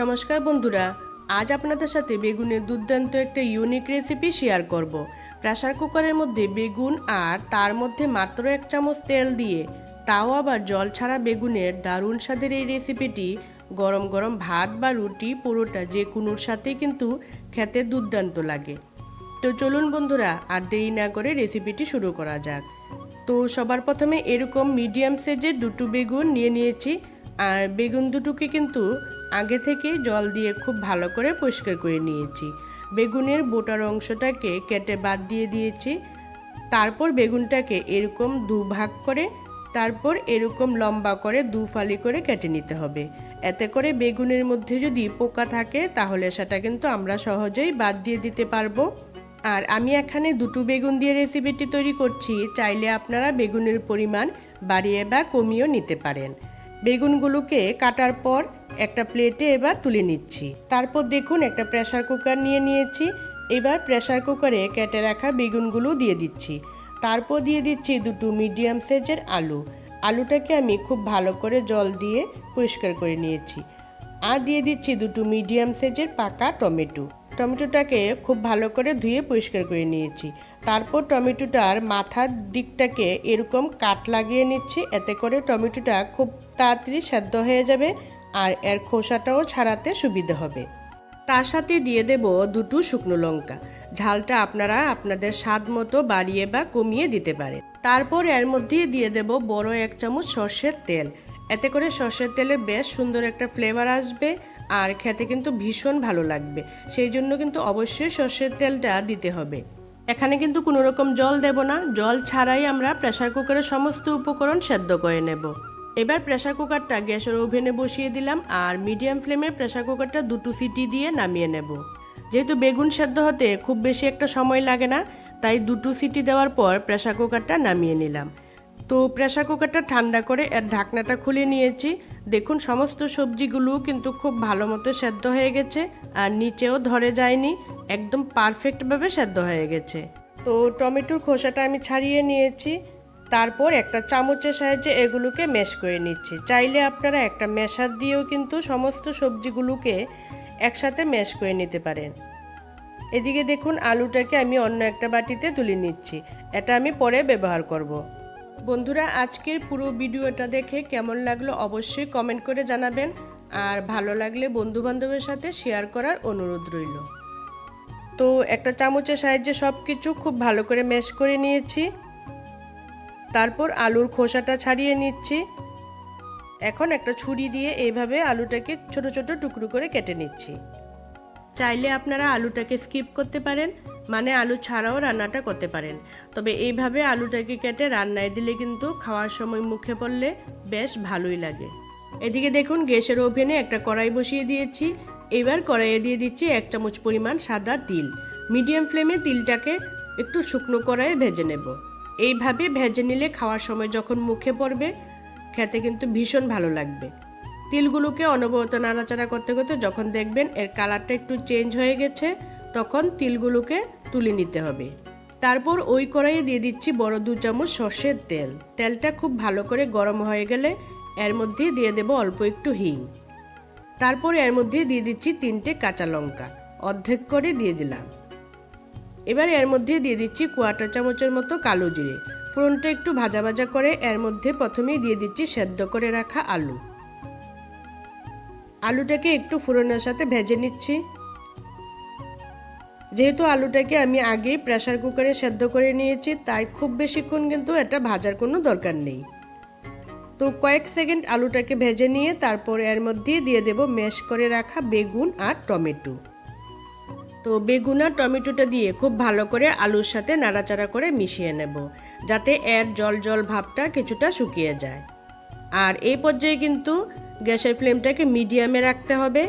নমস্কার বন্ধুরা, আজ আপনাদের সাথে বেগুনের দুর্দান্ত একটা ইউনিক রেসিপি শেয়ার করব। প্রেশার কুকারের মধ্যে বেগুন আর তার মধ্যে মাত্র এক চামচ তেল দিয়ে, তাও আবার জল ছাড়া বেগুনের দারুণ স্বাদের এই রেসিপিটি গরম গরম ভাত বা রুটি, পুরোটা যে কোনোর সাথেই কিন্তু খেতে দুর্দান্ত লাগে। তো চলুন বন্ধুরা, আর দেরি না করে রেসিপিটি শুরু করা যাক। তো সবার প্রথমে এরকম মিডিয়াম সাইজের দুটো বেগুন নিয়ে নিয়েছি। আর বেগুন দুটোকে কিন্তু আগে থেকে জল দিয়ে খুব ভালো করে পরিষ্কার করে নিয়েছি। বেগুনের বোটার অংশটাকে কেটে বাদ দিয়ে দিয়েছি। তারপর বেগুনটাকে এরকম দু ভাগ করে, তারপর এরকম লম্বা করে দু ফালি করে কেটে নিতে হবে। এতে করে বেগুনের মধ্যে যদি পোকা থাকে, তাহলে সেটা কিন্তু আমরা সহজেই বাদ দিয়ে দিতে পারব। আর আমি এখানে দুটো বেগুন দিয়ে রেসিপিটি তৈরি করছি। চাইলে আপনারা বেগুনের পরিমাণ বাড়িয়ে বা কমিয়েও নিতে পারেন। বেগুনগুলোকে কাটার পর একটা প্লেটে এবার তুলে নিচ্ছি। তারপর দেখুন, একটা প্রেসার কুকার নিয়ে নিয়েছি। এবার প্রেসার কুকারে কেটে রাখা বেগুনগুলো দিয়ে দিচ্ছি। তারপর দিয়ে দিচ্ছি দুটো মিডিয়াম সাইজের আলু। আলুটাকে আমি খুব ভালো করে জল দিয়ে পরিষ্কার করে নিয়েছি। আর দিয়ে দিচ্ছি দুটো মিডিয়াম সাইজের পাকা টমেটো। টমেটোটাকে খুব ভালো করে ধুয়ে পরিষ্কার করে নিয়েছি। তারপর টমেটোটার মাথার দিকটাকে এরকম কাট লাগিয়ে নিচ্ছি, এতে করে টমেটোটা খুব তাড়াতাড়ি সেদ্ধ হয়ে যাবে আর এর খোসাটাও ছাড়াতে সুবিধা হবে। তার সাথে দিয়ে দেব দুটো শুকনো লঙ্কা। ঝালটা আপনারা আপনাদের স্বাদ মতো বাড়িয়ে বা কমিয়ে দিতে পারে তারপর এর মধ্যে দিয়ে দেব বড় এক চামচ সর্ষের তেল। এতে করে সর্ষের তেলে বেশ সুন্দর একটা ফ্লেভার আসবে আর খেতে কিন্তু ভীষণ ভালো লাগবে। সেই জন্য কিন্তু অবশ্যই সর্ষের তেলটা দিতে হবে। এখানে কিন্তু কোনো রকম জল দেব না। জল ছাড়াই আমরা প্রেসার কুকারের সমস্ত উপকরণ সেদ্ধ করে নেব। এবার প্রেসার কুকারটা গ্যাসের ওভেনে বসিয়ে দিলাম আর মিডিয়াম ফ্লেমে প্রেসার কুকারটা দুটো সিটি দিয়ে নামিয়ে নেব। যেহেতু বেগুন সেদ্ধ হতে খুব বেশি একটা সময় লাগে না, তাই দুটো সিটি দেওয়ার পর প্রেসার কুকারটা নামিয়ে নিলাম। তো প্রেসার কুকারটা ঠান্ডা করে এর ঢাকনাটা খুলে নিয়েছি। দেখুন, সমস্ত সবজিগুলো কিন্তু খুব ভালো মতো সেদ্ধ হয়ে গেছে আর নিচেও ধরে যায়নি, একদম পারফেক্টভাবে সেদ্ধ হয়ে গেছে। তো টমেটোর খোসাটা আমি ছাড়িয়ে নিয়েছি, তারপর একটা চামচের সাহায্যে এগুলোকে ম্যাশ করে নিচ্ছি। চাইলে আপনারা একটা ম্যাশার দিয়েও কিন্তু সমস্ত সবজিগুলোকে একসাথে ম্যাশ করে নিতে পারেন। এদিকে দেখুন, আলুটাকে আমি অন্য একটা বাটিতে তুলে নিচ্ছি। এটা আমি পরে ব্যবহার করব। বন্ধুরা, আজকের পুরো ভিডিওটা দেখে কেমন লাগল অবশ্যই কমেন্ট করে জানাবেন। আর ভালো লাগলে বন্ধু বান্ধবের সাথে শেয়ার করার অনুরোধ রইল। তো একটা চামচের সাহায্যে সব কিছু খুব ভালো করে ম্যাশ করে নিয়েছি। তারপর আলুর খোসাটা ছাড়িয়ে নিচ্ছি। এখন একটা ছুরি দিয়ে এইভাবে আলুটাকে ছোট ছোট টুকরো করে কেটে নিচ্ছি। চাইলে আপনারা আলুটাকে স্কিপ করতে পারেন মানে আলু ছাড়াও রান্নাটা করতে পারেন। তবে এইভাবে আলুটাকে কেটে রান্নায় দিলে কিন্তু খাওয়ার সময় মুখে পড়লে বেশ ভালোই লাগে। এদিকে দেখুন, গ্যাসের ওভেনে একটা কড়াই বসিয়ে দিয়েছি। এবার কড়াইয়ে দিয়ে দিচ্ছি এক চামচ পরিমাণ সাদা তিল। মিডিয়াম ফ্লেমে তিলটাকে একটু শুকনো কড়াইয়ে ভেজে নেব। এইভাবে ভেজে নিলে খাওয়ার সময় যখন মুখে পড়বে, খেতে কিন্তু ভীষণ ভালো লাগবে। তিলগুলোকে অনবরত নাড়াচাড়া করতে করতে যখন দেখবেন এর কালারটা একটু চেঞ্জ হয়ে গেছে, তখন তিলগুলোকে তুলে নিতে হবে। তারপর ওই কড়াইয়ে দিয়ে দিচ্ছি বড় দু চামচ সর্ষের তেল। তেলটা খুব ভালো করে গরম হয়ে গেলে এর মধ্যে দিয়ে দেব অল্প একটু হিং। তারপর এর মধ্যে দিয়ে দিচ্ছি তিনটে কাঁচা লঙ্কা। অর্ধেক করে দিয়ে দিলাম। এবার এর মধ্যে দিয়ে দিচ্ছি কোয়াটা চামচের মতো কালো জিরে। ফোড়নটা একটু ভাজা ভাজা করে এর মধ্যে প্রথমেই দিয়ে দিচ্ছি সেদ্ধ করে রাখা আলু। আলুটাকে একটু ফোড়নের সাথে ভেজে নিচ্ছি। যেহেতু আলুটাকে আমি আগেই প্রেশার কুকারে সেদ্ধ করে নিয়েছি, তাই খুব বেশিক্ষণ কিন্তু এটা ভাজার কোনো দরকার নেই। তো কয়েক সেকেন্ড আলুটাকে ভেজে নিয়ে তারপর এর মধ্যে দিয়ে দেব ম্যাশ করে রাখা বেগুন আর টমেটো। তো বেগুন আর টমেটোটা দিয়ে খুব ভালো করে আলুর সাথে নাড়াচাড়া করে মিশিয়ে নেব, যাতে এর জল জল ভাবটা কিছুটা শুকিয়ে যায়। আর এই পর্যায়ে কিন্তু গ্যাসের ফ্লেমটাকে মিডিয়ামে রাখতে হবে।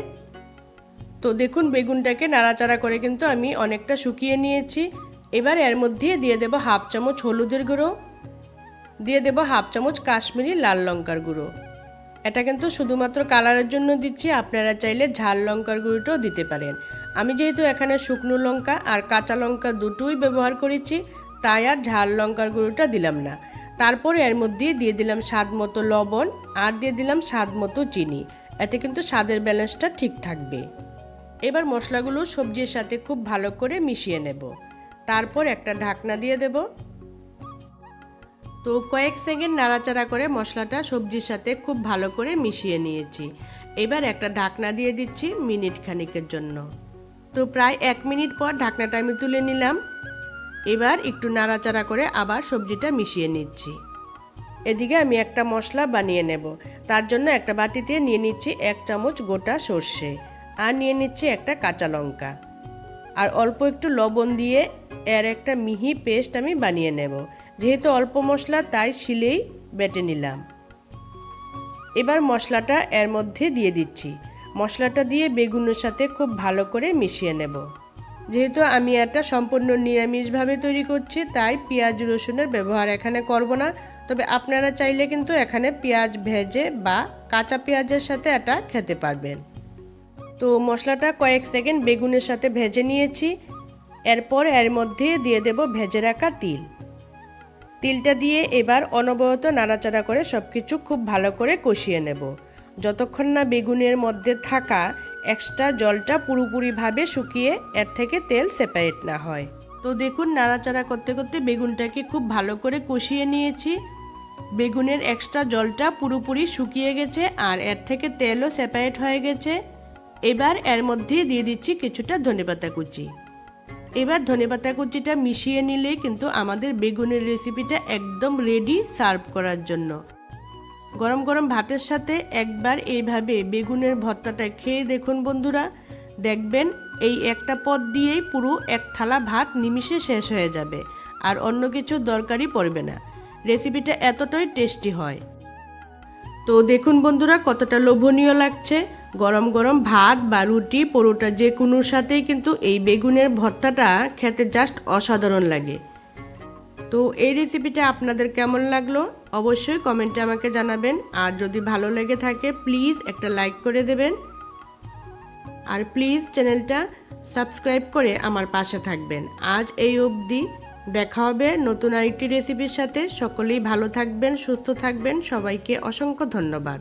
তো দেখুন, বেগুনটাকে নাড়াচাড়া করে কিন্তু আমি অনেকটা শুকিয়ে নিয়েছি। এবার এর মধ্যে দিয়ে দেব হাফ চামচ হলুদের গুঁড়ো, দিয়ে দেব হাফ চামচ কাশ্মীরি লাল লঙ্কার গুঁড়ো। এটা কিন্তু শুধুমাত্র কালারের জন্য দিচ্ছি, আপনারা চাইলে ঝাল লঙ্কার গুঁড়োটাও দিতে পারেন। আমি যেহেতু এখানে শুকনো লঙ্কা আর কাঁচা লঙ্কা দুটোই ব্যবহার করেছি, তাই আর ঝাল লঙ্কার গুঁড়োটা দিলাম না। তারপরে এর মধ্যে দিয়ে দিলাম স্বাদ মতো লবণ আর দিয়ে দিলাম স্বাদ মতো চিনি। এতে কিন্তু স্বাদের ব্যালেন্সটা ঠিক থাকবে। এবার মশলাগুলো সবজির সাথে খুব ভালো করে মিশিয়ে নেব। তারপর একটা ঢাকনা দিয়ে দেব। তো কয়েক সেকেন্ড নাড়াচাড়া করে মশলাটা সবজির সাথে খুব ভালো করে মিশিয়ে নিয়েছি। এবার একটা ঢাকনা দিয়ে দিচ্ছি মিনিট খানিকের জন্য। তো প্রায় এক মিনিট পর ঢাকনাটা আমি তুলে নিলাম। এবার একটু নাড়াচাড়া করে আবার সবজিটা মিশিয়ে নিচ্ছি। এদিকে আমি একটা মশলা বানিয়ে নেব। তার জন্য একটা বাটিতে নিয়ে নিচ্ছি এক চামচ গোটা সর্ষে আর নিয়ে নিচ্ছি একটা কাঁচা লঙ্কা। আর অল্প একটু লবণ দিয়ে এর একটা মিহি পেস্ট আমি বানিয়ে নেব। যেহেতু অল্প মশলা, তাই শিলেই বেটে নিলাম। এবার মশলাটা এর মধ্যে দিয়ে দিচ্ছি। মশলাটা দিয়ে বেগুনের সাথে খুব ভালো করে মিশিয়ে নেব। যেহেতু আমি এটা সম্পূর্ণ নিরামিষভাবে তৈরি করছি, তাই পেঁয়াজ রসুনের ব্যবহার এখানে করব না। তবে আপনারা চাইলে কিন্তু এখানে পেঁয়াজ ভেজে বা কাঁচা পেঁয়াজের সাথে এটা খেতে পারবেন। তো মশলাটা কয়েক সেকেন্ড বেগুনের সাথে ভেজে নিয়েছি। এরপর এর মধ্যে দিয়ে দেব ভেজে রাখা তিল। তিলটা দিয়ে এবার অনবরত নাড়াচাড়া করে সব কিছু খুব ভালো করে কষিয়ে নেব। যতক্ষণ না বেগুনের মধ্যে থাকা এক্সট্রা জলটা পুরোপুরিভাবে শুকিয়ে এর থেকে তেল সেপারেট না হয়। তো দেখুন, নাড়াচাড়া করতে করতে বেগুনটাকে খুব ভালো করে কষিয়ে নিয়েছি। বেগুনের এক্সট্রা জলটা পুরোপুরি শুকিয়ে গেছে আর এর থেকে তেলও সেপারেট হয়ে গেছে। এবার এর মধ্যে দিয়ে দিচ্ছি কিছুটা ধনেপাতা কুচি। এবার ধনেপাতা কুচিটা মিশিয়ে নিলে কিন্তু আমাদের বেগুনের রেসিপিটা একদম রেডি সার্ভ করার জন্য। গরম গরম ভাতের সাথে একবার এইভাবে বেগুনের ভর্তাটা খেয়ে দেখুন বন্ধুরা। দেখবেন এই একটা পদ দিয়েই পুরো এক থালা ভাত নিমিষে শেষ হয়ে যাবে, আর অন্য কিছু দরকারই পড়বে না। রেসিপিটা এতটাই টেস্টি হয়। তো দেখুন বন্ধুরা, কতটা লোভনীয় লাগছে। গরম গরম ভাত বা রুটি, পরোটা যে কোনোর সাথেই কিন্তু এই বেগুনের ভর্তাটা খেতে জাস্ট অসাধারণ লাগে। তো এই রেসিপিটা আপনাদের কেমন লাগল? অবশ্যই কমেন্টে আমাকে জানাবেন। আর যদি ভালো লেগে থাকে প্লিজ একটা লাইক করে দেবেন। আর প্লিজ চ্যানেলটা সাবস্ক্রাইব করে আমার পাশে থাকবেন। আজ এই অবধি দেখা হবে নতুন আরেকটি রেসিপির সাথে। সকলেই ভালো থাকবেন, সুস্থ থাকবেন। সবাইকে অসংখ্য ধন্যবাদ।